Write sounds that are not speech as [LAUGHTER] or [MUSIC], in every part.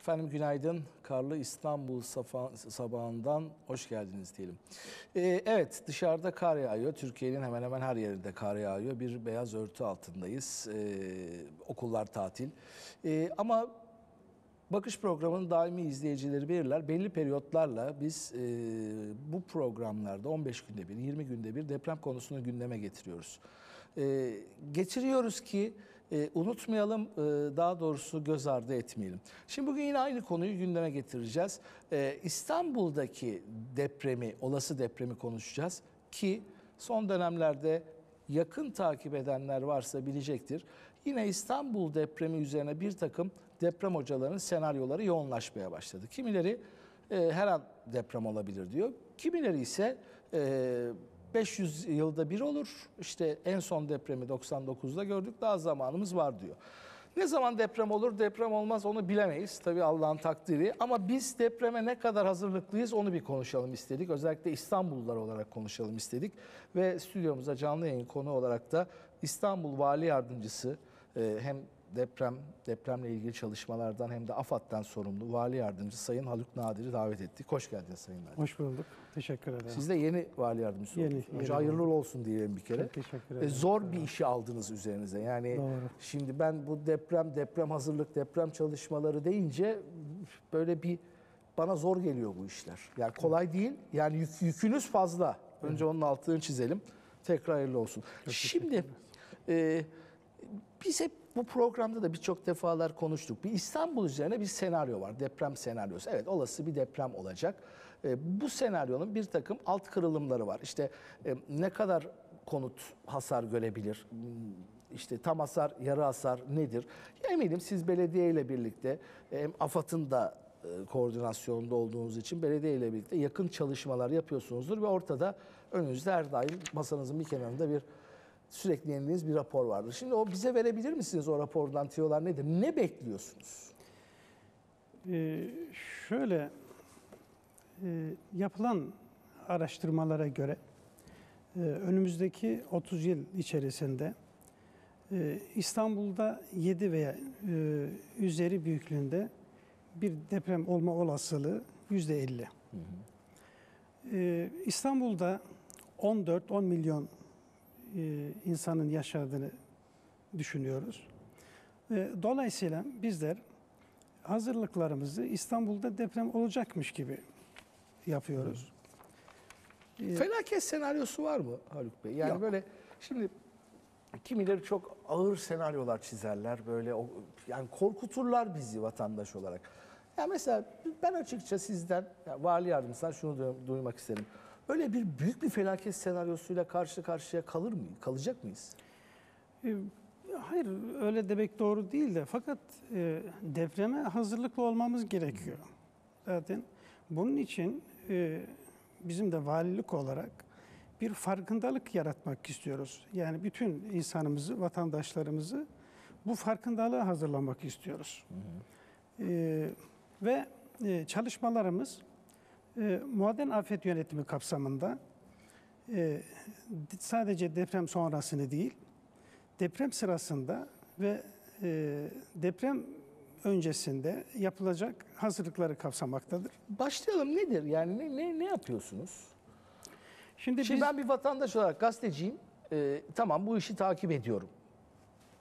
Efendim günaydın. Karlı İstanbul sabahından hoş geldiniz diyelim. Ee, evet dışarıda kar yağıyor. Türkiye'nin hemen hemen her yerinde kar yağıyor. Bir beyaz örtü altındayız. Ee, okullar tatil. Ee, ama Bakış programının daimi izleyicileri bilirler. Belli periyotlarla biz e, bu programlarda 15 günde bir, 20 günde bir deprem konusunu gündeme getiriyoruz. E, getiriyoruz ki e, unutmayalım, e, daha doğrusu göz ardı etmeyelim. Şimdi bugün yine aynı konuyu gündeme getireceğiz. E, İstanbul'daki depremi, olası depremi konuşacağız ki son dönemlerde yakın takip edenler varsa bilecektir. Yine İstanbul depremi üzerine bir takım deprem hocalarının senaryoları yoğunlaşmaya başladı. Kimileri e, her an deprem olabilir diyor. Kimileri ise e, 500 yılda bir olur. İşte en son depremi 99'da gördük. Daha zamanımız var diyor. Ne zaman deprem olur, deprem olmaz onu bilemeyiz. Tabii Allah'ın takdiri. Ama biz depreme ne kadar hazırlıklıyız onu bir konuşalım istedik. Özellikle İstanbullular olarak konuşalım istedik. Ve stüdyomuza canlı yayın konu olarak da İstanbul Vali Yardımcısı e, hem deprem depremle ilgili çalışmalardan hem de AFAD'dan sorumlu Vali Yardımcısı Sayın Haluk Nadir'i davet ettik. Hoş geldiniz Sayın Nadir. Hoş bulduk. Teşekkür ederim. Siz de yeni Vali Yardımcısı Yeni, oldunuz. Önce yeni hayırlı oldum. olsun diyelim bir kere. Çok teşekkür E, ederim. Zor bir işi aldınız üzerinize. Yani Doğru. şimdi ben bu deprem, deprem hazırlık, deprem çalışmaları deyince böyle bir bana zor geliyor bu işler. Yani kolay değil. Yani yük- yükünüz fazla. Önce onun altını çizelim. Tekrar hayırlı olsun. Şimdi e, biz hep bu programda da birçok defalar konuştuk. Bir İstanbul üzerine bir senaryo var. Deprem senaryosu. Evet olası bir deprem olacak. E, bu senaryonun bir takım alt kırılımları var. İşte e, ne kadar konut hasar görebilir? Hmm, İşte tam hasar, yarı hasar nedir? Eminim siz belediye ile birlikte hem AFAD'ın da e, koordinasyonunda olduğunuz için belediye ile birlikte yakın çalışmalar yapıyorsunuzdur ve ortada önünüzde her daim masanızın bir kenarında bir sürekli yenilediğiniz bir rapor vardır. Şimdi o bize verebilir misiniz o rapordan tiyolar nedir? Ne bekliyorsunuz? Ee, şöyle e, yapılan araştırmalara göre e, önümüzdeki 30 yıl içerisinde e, İstanbul'da 7 veya e, üzeri büyüklüğünde bir deprem olma olasılığı yüzde 50. Ee, İstanbul'da 14-10 milyon e, insanın yaşadığını düşünüyoruz. E, Dolayısıyla bizler hazırlıklarımızı İstanbul'da deprem olacakmış gibi yapıyoruz. E, Felaket senaryosu var mı Haluk Bey? Yani Yok. böyle şimdi kimileri çok ağır senaryolar çizerler böyle o, yani korkuturlar bizi vatandaş olarak. Ya mesela ben açıkça sizden ya vali yardımcısından şunu duy- duymak isterim. Öyle bir büyük bir felaket senaryosuyla karşı karşıya kalır mı? Kalacak mıyız? e, Hayır öyle demek doğru değil de fakat e, depreme hazırlıklı olmamız gerekiyor. Zaten bunun için e, bizim de valilik olarak bir farkındalık yaratmak istiyoruz. Yani bütün insanımızı, vatandaşlarımızı bu farkındalığa hazırlamak istiyoruz. E, ve e, çalışmalarımız e, muaden afet yönetimi kapsamında e, sadece deprem sonrasını değil, deprem sırasında ve e, deprem öncesinde yapılacak hazırlıkları kapsamaktadır. Başlayalım nedir? Yani ne, ne, ne yapıyorsunuz? Şimdi, Şimdi biz ben bir vatandaş olarak gazeteciyim. Ee, tamam bu işi takip ediyorum.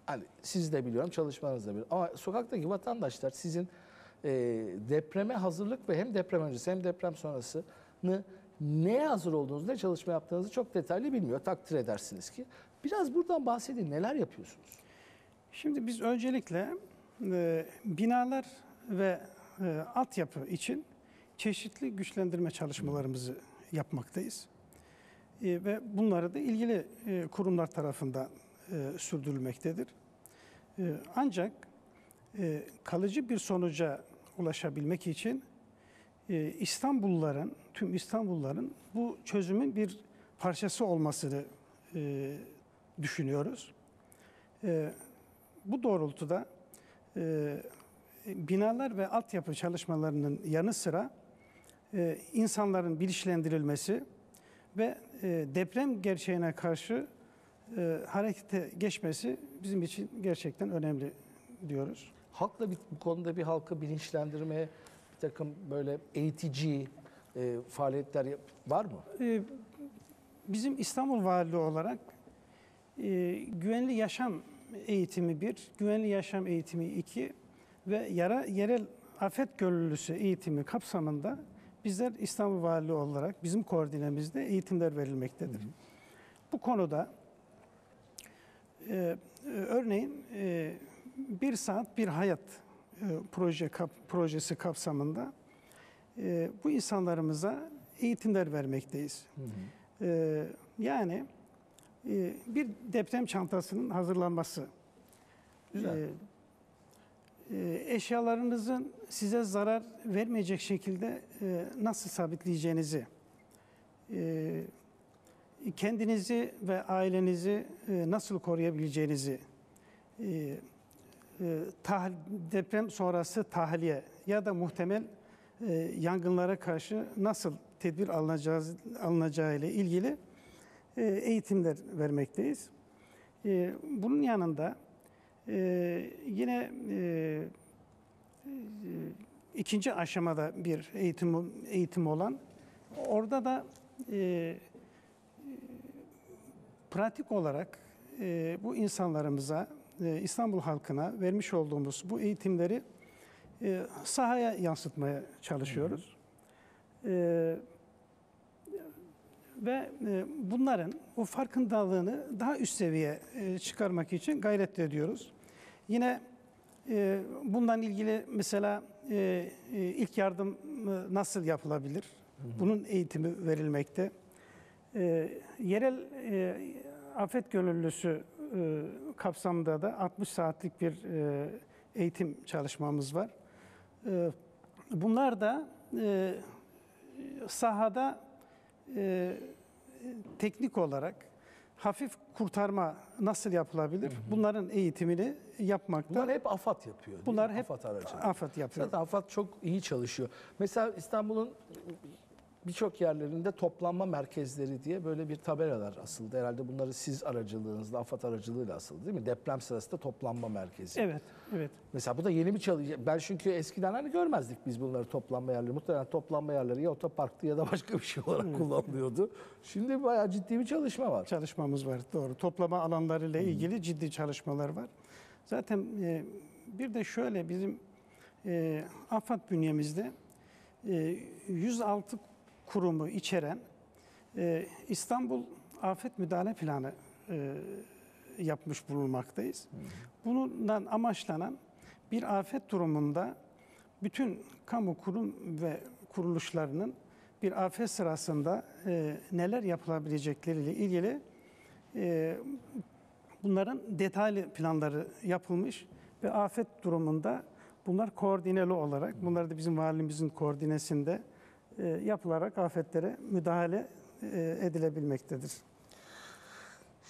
Hani siz de biliyorum, çalışmanız da biliyorum. Ama sokaktaki vatandaşlar sizin e, depreme hazırlık ve hem deprem öncesi hem deprem sonrasını neye hazır olduğunuzu, ne çalışma yaptığınızı çok detaylı bilmiyor. Takdir edersiniz ki. Biraz buradan bahsedin. Neler yapıyorsunuz? şimdi biz öncelikle e, binalar ve e, altyapı için çeşitli güçlendirme çalışmalarımızı yapmaktayız. E, ve bunları da ilgili e, kurumlar tarafından e, sürdürülmektedir. E, ancak e, kalıcı bir sonuca ulaşabilmek için e, İstanbulluların, tüm İstanbulluların bu çözümün bir parçası olmasını e, düşünüyoruz. E, bu doğrultuda e, binalar ve altyapı çalışmalarının yanı sıra e, insanların bilinçlendirilmesi ve e, deprem gerçeğine karşı e, harekete geçmesi bizim için gerçekten önemli diyoruz. Halkla bir, bu konuda bir halkı bilinçlendirmeye bir takım böyle eğitici e, faaliyetler yap- var mı? Ee, Bizim İstanbul Valiliği olarak e, güvenli yaşam eğitimi bir, güvenli yaşam eğitimi iki ve yara, yerel afet gönüllüsü eğitimi kapsamında bizler İstanbul Valiliği olarak bizim koordinemizde eğitimler verilmektedir. Bu konuda e, e, örneğin e, bir saat bir hayat e, proje kap, projesi kapsamında e, bu insanlarımıza eğitimler vermekteyiz. Ee, yani e, bir deprem çantasının hazırlanması, Güzel. e, e, eşyalarınızın size zarar vermeyecek şekilde e, nasıl sabitleyeceğinizi, e, kendinizi ve ailenizi e, nasıl koruyabileceğinizi, e, e, deprem sonrası tahliye ya da muhtemel e, yangınlara karşı nasıl tedbir alınacağı, alınacağı ile ilgili e, eğitimler vermekteyiz. E, bunun yanında e, yine e, e, ikinci aşamada bir eğitim eğitim olan orada da e, pratik olarak e, bu insanlarımıza e, İstanbul halkına vermiş olduğumuz bu eğitimleri e, sahaya yansıtmaya çalışıyoruz. E, ve e, bunların o farkındalığını daha üst seviye e, çıkarmak için gayret ediyoruz. Yine e, bundan ilgili mesela e, e, ilk yardım nasıl yapılabilir? Bunun eğitimi verilmekte. E, yerel e, afet gönüllüsü e, kapsamında da 60 saatlik bir e, eğitim çalışmamız var. E, bunlar da e, sahada e, teknik olarak hafif kurtarma nasıl yapılabilir? Bunların eğitimini yapmakta. Bunlar hep AFAD yapıyor. Bunlar mi? hep AFAD aracı. AFAD yapıyor. Zaten AFAD çok iyi çalışıyor. Mesela İstanbul'un birçok yerlerinde toplanma merkezleri diye böyle bir tabelalar asıldı. Herhalde bunları siz aracılığınızla, AFAD aracılığıyla asıldı değil mi? Deprem sırasında toplanma merkezi. Evet, evet. Mesela bu da yeni bir çalışıyor. Ben çünkü eskiden hani görmezdik biz bunları toplanma yerleri. Muhtemelen toplanma yerleri ya otoparktı ya da başka bir şey olarak kullanılıyordu. Şimdi bayağı ciddi bir çalışma var. Çalışmamız var, doğru. Toplama alanlarıyla ilgili ciddi çalışmalar var. Zaten e, bir de şöyle bizim e, AFAD bünyemizde e, 106 kurumu içeren e, İstanbul Afet Müdahale Planı e, yapmış bulunmaktayız. Bundan amaçlanan bir afet durumunda bütün kamu kurum ve kuruluşlarının bir afet sırasında e, neler yapılabilecekleriyle ilgili e, bunların detaylı planları yapılmış ve afet durumunda bunlar koordineli olarak, bunlar da bizim valimizin koordinesinde yapılarak afetlere müdahale e, edilebilmektedir.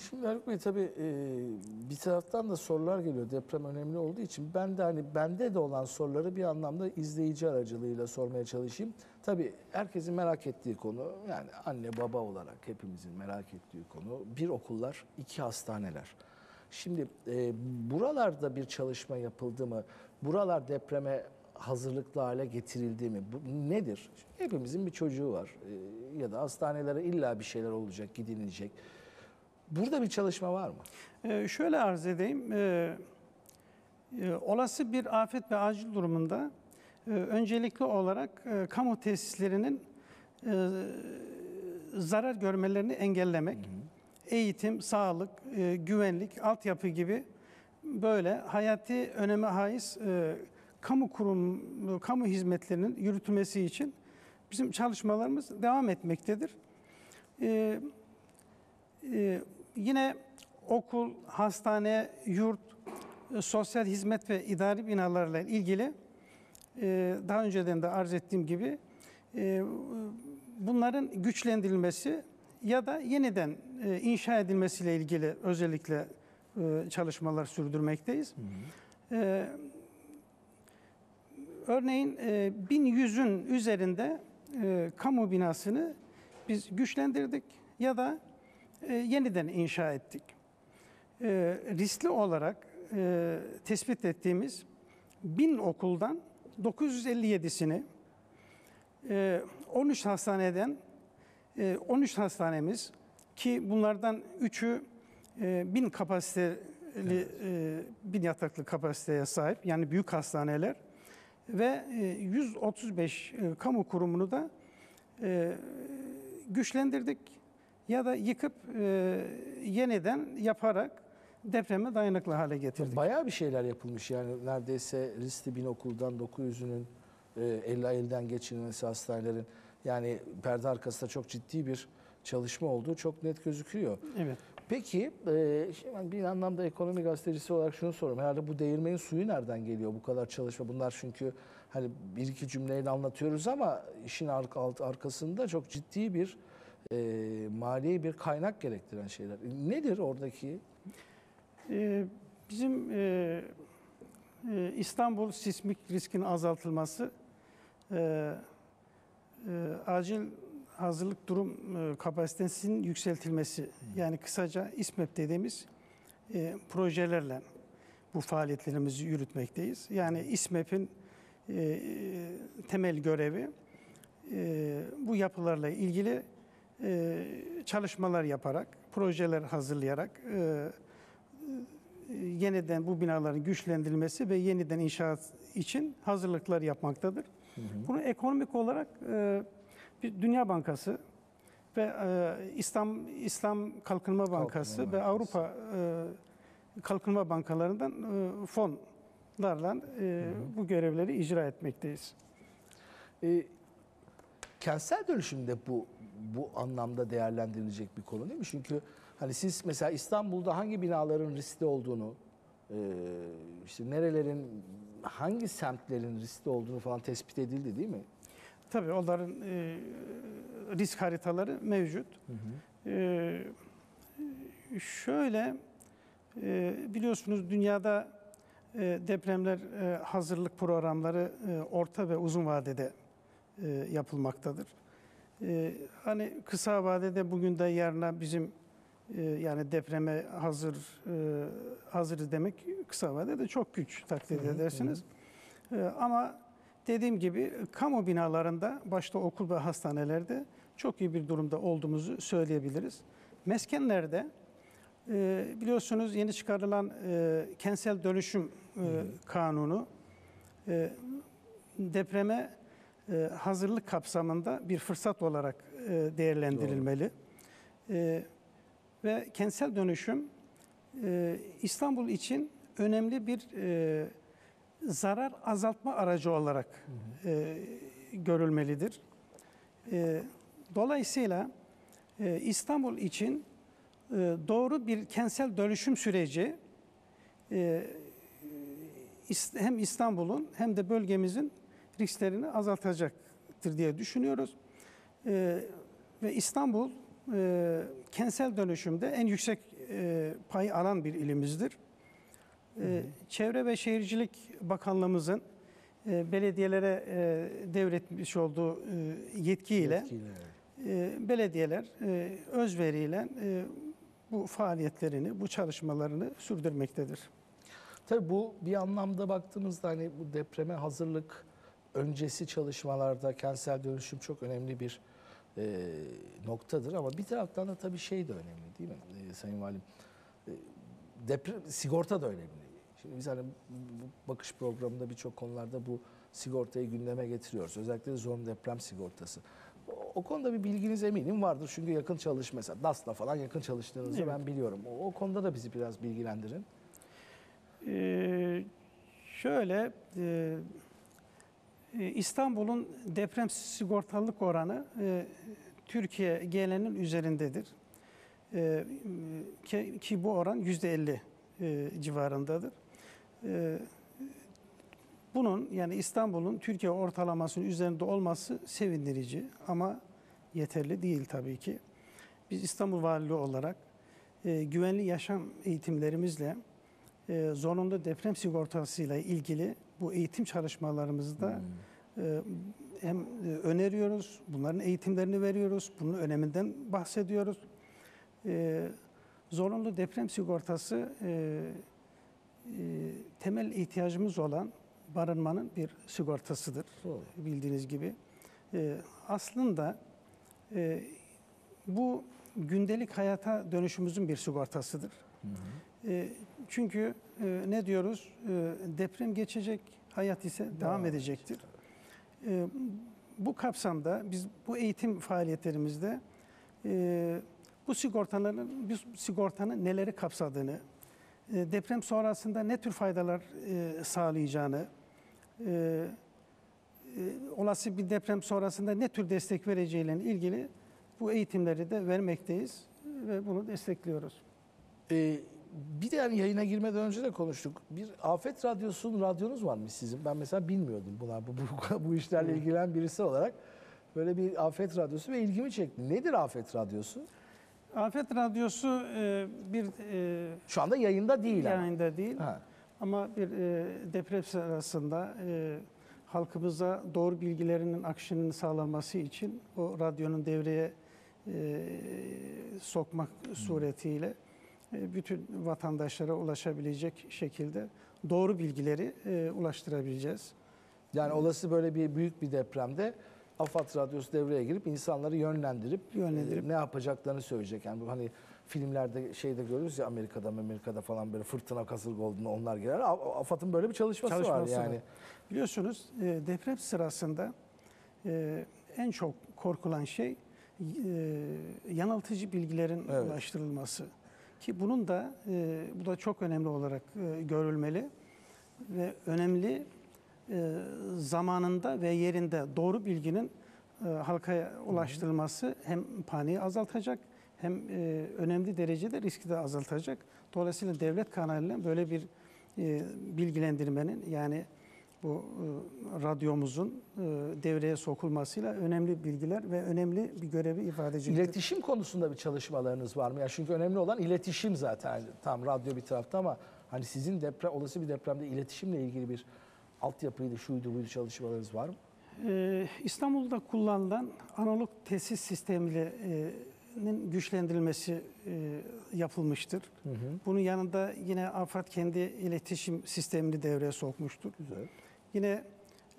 Şimdi Haluk Bey tabii e, bir taraftan da sorular geliyor. Deprem önemli olduğu için ben de hani bende de olan soruları bir anlamda izleyici aracılığıyla sormaya çalışayım. Tabii herkesin merak ettiği konu yani anne baba olarak hepimizin merak ettiği konu bir okullar, iki hastaneler. Şimdi e, buralarda bir çalışma yapıldı mı? Buralar depreme hazırlıklı hale getirildi mi? Bu nedir? Hepimizin bir çocuğu var E, ya da hastanelere illa bir şeyler olacak, gidilecek. Burada bir çalışma var mı? Ee, şöyle arz edeyim. Ee, e, olası bir afet ve acil durumunda e, öncelikli olarak e, kamu tesislerinin e, zarar görmelerini engellemek, eğitim, sağlık, e, güvenlik, altyapı gibi böyle hayati öneme haiz e, kamu kurum, kamu hizmetlerinin yürütülmesi için bizim çalışmalarımız devam etmektedir. E, ee, yine okul, hastane, yurt, e, sosyal hizmet ve idari binalarla ilgili e, daha önceden de arz ettiğim gibi e, bunların güçlendirilmesi ya da yeniden e, inşa edilmesiyle ilgili özellikle e, çalışmalar sürdürmekteyiz. E, örneğin e, 1100'ün üzerinde e, kamu binasını biz güçlendirdik ya da e, yeniden inşa ettik. E, riskli olarak e, tespit ettiğimiz 1000 okuldan 957'sini, e, 13 hastaneden e, 13 hastanemiz ki bunlardan 3'ü e, 1000 kapasiteli, e, 1000 yataklı kapasiteye sahip yani büyük hastaneler ve e, 135 e, kamu kurumunu da e, güçlendirdik ya da yıkıp e, yeniden yaparak depreme dayanıklı hale getirdik. Bayağı bir şeyler yapılmış yani neredeyse riskli bin okuldan 900'ünün e, el elden geçirilmesi hastanelerin yani perde arkasında çok ciddi bir çalışma olduğu çok net gözüküyor. Evet. Peki e, bir anlamda ekonomi gazetecisi olarak şunu soruyorum. Herhalde bu değirmenin suyu nereden geliyor bu kadar çalışma? Bunlar çünkü hani bir iki cümleyle anlatıyoruz ama işin ar- alt- arkasında çok ciddi bir e, mali bir kaynak gerektiren şeyler. Nedir oradaki? Ee, Bizim e, e, İstanbul sismik riskin azaltılması, e, e, acil hazırlık durum e, kapasitesinin yükseltilmesi, yani kısaca İSMEP dediğimiz e, projelerle bu faaliyetlerimizi yürütmekteyiz. Yani İSMEP'in e, temel görevi e, bu yapılarla ilgili e, çalışmalar yaparak, projeler hazırlayarak e, yeniden bu binaların güçlendirilmesi ve yeniden inşaat için hazırlıklar yapmaktadır. Bunu ekonomik olarak e, Dünya Bankası ve e, İslam İslam Kalkınma Bankası ve Bankası. Avrupa e, Kalkınma Bankalarından e, fonlarla e, bu görevleri icra etmekteyiz. E, kentsel dönüşümde bu bu anlamda değerlendirilecek bir konu değil mi? Çünkü hani siz mesela İstanbul'da hangi binaların riskli olduğunu, e, işte nerelerin, hangi semtlerin riskli olduğunu falan tespit edildi değil mi? Tabii onların e, risk haritaları mevcut. E, şöyle e, biliyorsunuz dünyada e, depremler e, hazırlık programları e, orta ve uzun vadede e, yapılmaktadır. E, hani kısa vadede bugün de yarına bizim e, yani depreme hazır e, hazırız demek kısa vadede çok güç takdir edersiniz. E, ama dediğim gibi kamu binalarında başta okul ve hastanelerde çok iyi bir durumda olduğumuzu söyleyebiliriz. Meskenlerde e, biliyorsunuz yeni çıkarılan e, kentsel dönüşüm e, kanunu e, depreme e, hazırlık kapsamında bir fırsat olarak e, değerlendirilmeli. E, ve kentsel dönüşüm e, İstanbul için önemli bir e, zarar azaltma aracı olarak e, görülmelidir. E, dolayısıyla e, İstanbul için e, doğru bir kentsel dönüşüm süreci e, hem İstanbul'un hem de bölgemizin risklerini azaltacaktır diye düşünüyoruz. E, ve İstanbul e, kentsel dönüşümde en yüksek e, pay alan bir ilimizdir. E, Çevre ve Şehircilik Bakanlığımızın e, belediyelere e, devretmiş olduğu e, yetkiyle Yetkiyle. e, belediyeler e, özveriyle e, bu faaliyetlerini, bu çalışmalarını sürdürmektedir. Tabii bu bir anlamda baktığımızda hani bu depreme hazırlık öncesi çalışmalarda kentsel dönüşüm çok önemli bir e, noktadır ama bir taraftan da tabii şey de önemli değil mi e, Sayın Valim? E, deprem sigorta da önemli. Şimdi biz hani bu bakış programında birçok konularda bu sigortayı gündeme getiriyoruz. Özellikle zorunlu deprem sigortası. O, o konuda bir bilginiz eminim vardır çünkü yakın çalış mesela DAS'la falan yakın çalıştığınızı Evet. ben biliyorum. O, o konuda da bizi biraz bilgilendirin. Ee, şöyle e, e, İstanbul'un deprem sigortalılık oranı e, Türkiye gelenin üzerindedir. E, ki, ki bu oran yüzde elli e, civarındadır. E, bunun yani İstanbul'un Türkiye ortalamasının üzerinde olması sevindirici ama yeterli değil tabii ki. Biz İstanbul Valiliği olarak e, güvenli yaşam eğitimlerimizle e, zorunlu deprem sigortasıyla ilgili bu eğitim çalışmalarımızda Hmm. e, hem e, öneriyoruz, bunların eğitimlerini veriyoruz, bunun öneminden bahsediyoruz. E, zorunlu deprem sigortası e, e, temel ihtiyacımız olan barınmanın bir sigortasıdır Doğru. bildiğiniz gibi. E, aslında e, bu gündelik hayata dönüşümüzün bir sigortasıdır. E, çünkü e, ne diyoruz? E, deprem geçecek, hayat ise devam edecektir. E, bu kapsamda biz bu eğitim faaliyetlerimizde e, bu sigortaların, bu sigortanın neleri kapsadığını, deprem sonrasında ne tür faydalar e, sağlayacağını, e, e, olası bir deprem sonrasında ne tür destek vereceğiyle ilgili bu eğitimleri de vermekteyiz ve bunu destekliyoruz. Ee, bir de yani yayına girmeden önce de konuştuk. Bir afet radyosunun radyonuz var mı sizin? Ben mesela bilmiyordum buna bu, bu, [LAUGHS] bu işlerle ilgilenen birisi olarak. Böyle bir afet radyosu ve ilgimi çekti. Nedir afet radyosu? Afet Radyosu e, bir e, Şu anda yayında değil ama. yayında değil Ha. ama bir e, deprem sırasında e, halkımıza doğru bilgilerinin akışının sağlanması için o radyonun devreye e, sokmak suretiyle e, bütün vatandaşlara ulaşabilecek şekilde doğru bilgileri e, ulaştırabileceğiz. Yani olası böyle bir büyük bir depremde AFAD radyosu devreye girip insanları yönlendirip, Yönlendirip. e, ne yapacaklarını söyleyecek. Yani bu hani filmlerde şeyde görüyoruz ya Amerika'da Amerika'da falan böyle fırtına kasırga olduğunda onlar girer. AFAD'ın böyle bir çalışması, Çalışması var var. yani. Biliyorsunuz e, deprem sırasında e, en çok korkulan şey yanıltıcı bilgilerin Evet. ulaştırılması. Ki bunun da bu da çok önemli olarak görülmeli ve önemli zamanında ve yerinde doğru bilginin e, halkaya ulaştırılması hem paniği azaltacak hem e, önemli derecede riski de azaltacak. Dolayısıyla devlet kanalıyla böyle bir e, bilgilendirmenin yani bu e, radyomuzun e, devreye sokulmasıyla önemli bilgiler ve önemli bir görevi ifade edecektir. İletişim konusunda bir çalışmalarınız var mı? Ya çünkü önemli olan iletişim zaten. Tam radyo bir tarafta ama hani sizin deprem olası bir depremde iletişimle ilgili bir altyapıydı, şuydu buydu çalışmalarınız var mı? Ee, İstanbul'da kullanılan analog tesis sisteminin güçlendirilmesi e, yapılmıştır. Bunun yanında yine AFAD kendi iletişim sistemini devreye sokmuştur. Güzel. Yine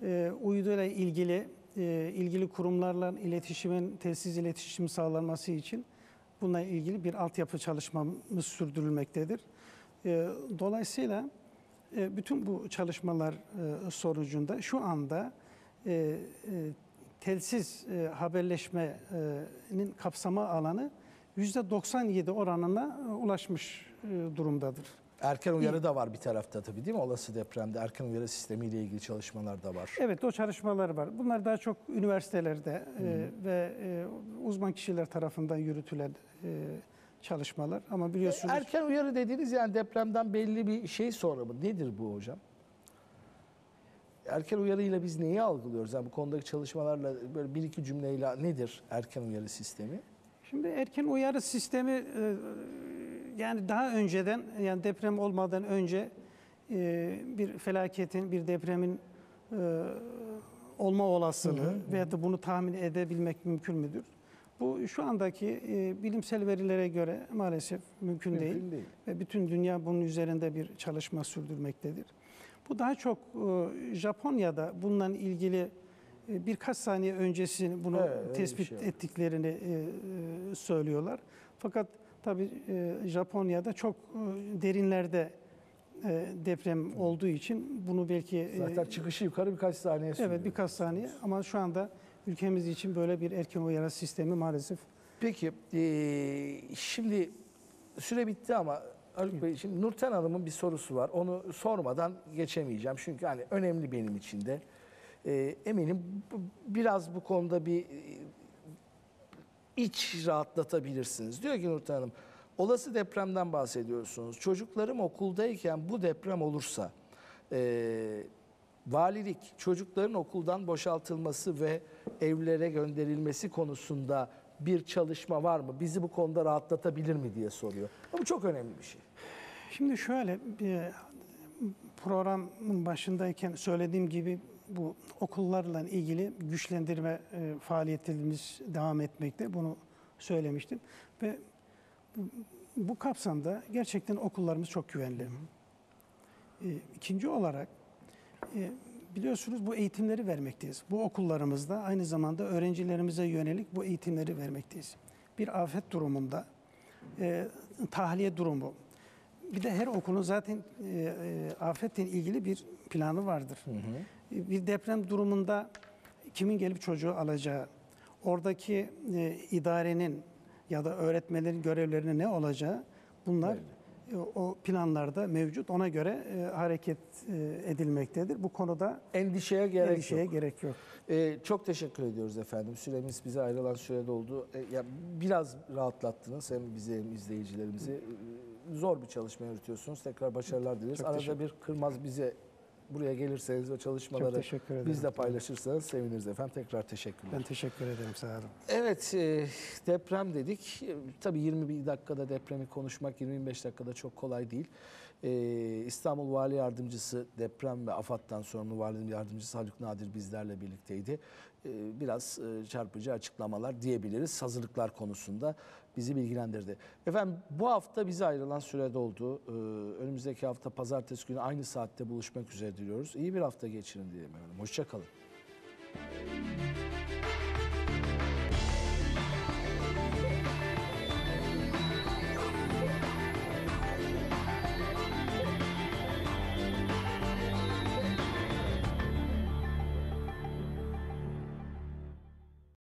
e, uyduyla ilgili e, ilgili kurumlarla iletişimin telsiz iletişim sağlanması için bununla ilgili bir altyapı çalışmamız sürdürülmektedir. E, dolayısıyla e, bütün bu çalışmalar e, sonucunda şu anda e, e, telsiz e, haberleşmenin kapsama alanı %97 oranına e, ulaşmış e, durumdadır. Erken uyarı da var bir tarafta tabii değil mi? Olası depremde erken uyarı sistemiyle ilgili çalışmalar da var. Evet o çalışmalar var. Bunlar daha çok üniversitelerde e, ve e, uzman kişiler tarafından yürütülen e, çalışmalar. Ama biliyorsunuz Erken uyarı dediğiniz yani depremden belli bir şey sonra mı? Nedir bu hocam? Erken uyarıyla biz neyi algılıyoruz? Yani bu konudaki çalışmalarla böyle bir iki cümleyle nedir erken uyarı sistemi? şimdi erken uyarı sistemi e, yani daha önceden yani deprem olmadan önce e, bir felaketin, bir depremin e, olma olasılığı veyahut da bunu tahmin edebilmek mümkün müdür? Bu şu andaki e, bilimsel verilere göre maalesef mümkün, değil. Mümkün değil. ve bütün dünya bunun üzerinde bir çalışma sürdürmektedir. Bu daha çok e, Japonya'da bununla ilgili e, birkaç saniye öncesini bunu Evet, tespit şey var. ettiklerini e, e, söylüyorlar. Fakat tabii e, Japonya'da çok e, derinlerde e, deprem olduğu için bunu belki e, Zaten çıkışı yukarı birkaç saniye sürüyor. evet birkaç saniye ama şu anda ülkemiz için böyle bir erken uyarı sistemi maalesef Peki eee, şimdi süre bitti ama Haluk Bey şimdi Nurten Hanım'ın bir sorusu var. Onu sormadan geçemeyeceğim. Çünkü hani önemli benim için de. Eee, eminim biraz bu konuda bir iç rahatlatabilirsiniz. Diyor ki Nurten Hanım, olası depremden bahsediyorsunuz. Çocuklarım okuldayken bu deprem olursa eee, valilik çocukların okuldan boşaltılması ve evlere gönderilmesi konusunda bir çalışma var mı? Bizi bu konuda rahatlatabilir mi diye soruyor. Bu çok önemli bir şey. Şimdi şöyle bir programın başındayken söylediğim gibi bu okullarla ilgili güçlendirme e, faaliyetlerimiz devam etmekte. Bunu söylemiştim ve bu- bu kapsamda gerçekten okullarımız çok güvenli. E, İkinci olarak E, Biliyorsunuz bu eğitimleri vermekteyiz. Bu okullarımızda aynı zamanda öğrencilerimize yönelik bu eğitimleri vermekteyiz. Bir afet durumunda, e, tahliye durumu, bir de her okulun zaten e, e, afetle ilgili bir planı vardır. E, Bir deprem durumunda kimin gelip çocuğu alacağı, oradaki e, idarenin ya da öğretmenlerin görevlerinin ne olacağı bunlar e, o planlarda mevcut. Ona göre e, hareket e, edilmektedir. Bu konuda Endişeye gerek endişeye yok. gerek yok. Ee, çok teşekkür ediyoruz efendim. Süremiz bize ayrılan sürede oldu. Ee, ya biraz rahatlattınız hem bizi hem izleyicilerimizi. Ee, Zor bir çalışma yürütüyorsunuz. Tekrar başarılar dileriz. Arada bir kırmaz bize buraya gelirseniz ve çalışmaları bizle paylaşırsanız seviniriz efendim. Tekrar teşekkürler. Ben teşekkür ederim. Sağ olun. Evet, e, deprem dedik. E, Tabii 21 dakikada depremi konuşmak 25 dakikada çok kolay değil. E, İstanbul Vali Yardımcısı deprem ve AFAD'dan sorumlu Valinin Yardımcısı Haluk Nadir bizlerle birlikteydi. E, biraz e, çarpıcı açıklamalar diyebiliriz hazırlıklar konusunda bizi bilgilendirdi. Efendim bu hafta bize ayrılan sürede oldu. E, önümüzdeki hafta pazartesi günü aynı saatte buluşmak üzere diliyoruz. İyi bir hafta geçirin diyelim efendim. Hoşçakalın.